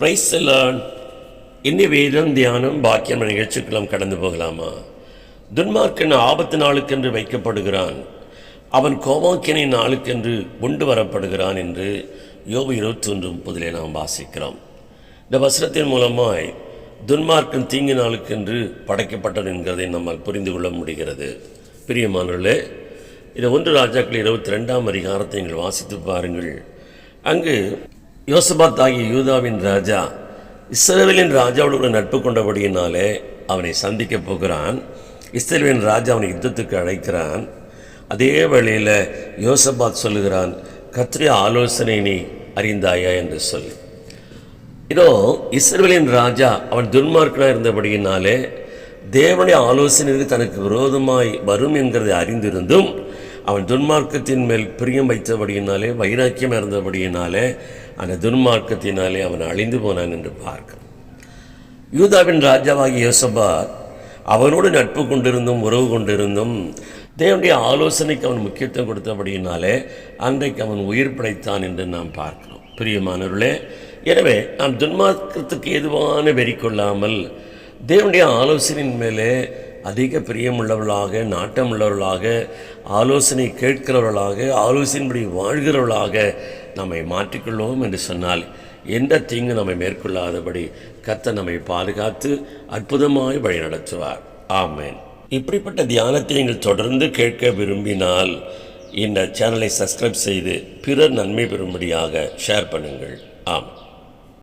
Price எல்லாம் இந்திய வேதம் தியானம் பாக்கியம் நிகழ்ச்சிக்குலாம் கடந்து போகலாமா துன்மார்க்கன் ஆபத்து நாளுக்கென்று வைக்கப்படுகிறான் அவன் கோமாக்கினை நாளுக்கென்று கொண்டு வரப்படுகிறான் என்று யோபு இருபத்தி ஒன்று முப்பதிலே நாம் வாசிக்கிறோம் இந்த வசனத்தின் மூலமாய் துன்மார்க்கன் தீங்கு நாளுக்கென்று படைக்கப்பட்டது என்கிறதை நம்மால் புரிந்து கொள்ள முடிகிறது பிரியமானவர்களே இதை ஒன்று ராஜாக்கள் இருபத்தி ரெண்டாம் அதிகாரத்தை நீங்கள் வாசித்து பாருங்கள் அங்கு யோசபாத் ஆகிய யூதாவின் ராஜா இஸ்ரேவேலின் ராஜாவோடு கூட நட்பு கொண்டபடியினாலே அவனை சந்திக்கப் போகிறான். இஸ்ரேவேலின் ராஜா அவனை யுத்தத்துக்கு அழைக்கிறான். அதே வழியில் யோசபாத் சொல்லுகிறான் கத்திரிய ஆலோசனை நீ அறிந்தாயா? என்று சொல்லி. இதோ இஸ்ரவேலின் ராஜா அவன் துன்மார்க்கனாக இருந்தபடியினாலே தேவனுடைய ஆலோசனைக்கு தனக்கு விரோதமாய் வரும் என்கிறதை அறிந்திருந்தும் அவன் துன்மார்க்கத்தின் மேல் பிரியம் வைத்தபடியினாலே வைராக்கியம் இருந்தபடியினாலே அந்த துன்மார்க்கத்தினாலே அவன் அழிந்து போனான் என்று பார்க்க. யூதாவின் ராஜாவாகிய யோசபாத் அவனோடு நட்பு கொண்டிருந்தும் உறவு கொண்டிருந்தும் தேவனுடைய ஆலோசனைக்கு அவன் முக்கியத்துவம் கொடுத்தபடியினாலே அன்றைக்கு அவன் உயிர் பிழைத்தான் என்று நாம் பார்க்கிறோம். பிரியமானவர்களே எனவே நாம் துன்மார்க்கத்துக்கு எதுவான வெறி கொள்ளாமல் தேவனுடைய ஆலோசனையின் மேலே அதிக பிரியமுள்ளவர்களாக நாட்டமுள்ளவர்களாக ஆலோசனை கேட்கிறவர்களாக ஆலோசனைப்படி வாழ்கிறவர்களாக நம்மை மாற்றிக்கொள்வோம் என்று சொன்னால் எந்த தீங்கு நம்மை மேற்கொள்ளாதபடி கத்த நம்மை பாதுகாத்து அற்புதமாய் வழி நடத்துவார் இப்படிப்பட்ட தியானத்தை நீங்கள் தொடர்ந்து கேட்க விரும்பினால் இந்த சேனலை சப்ஸ்கிரைப் செய்து பிறர் நன்மை பெறும்படியாக ஷேர் பண்ணுங்கள். ஆமாம்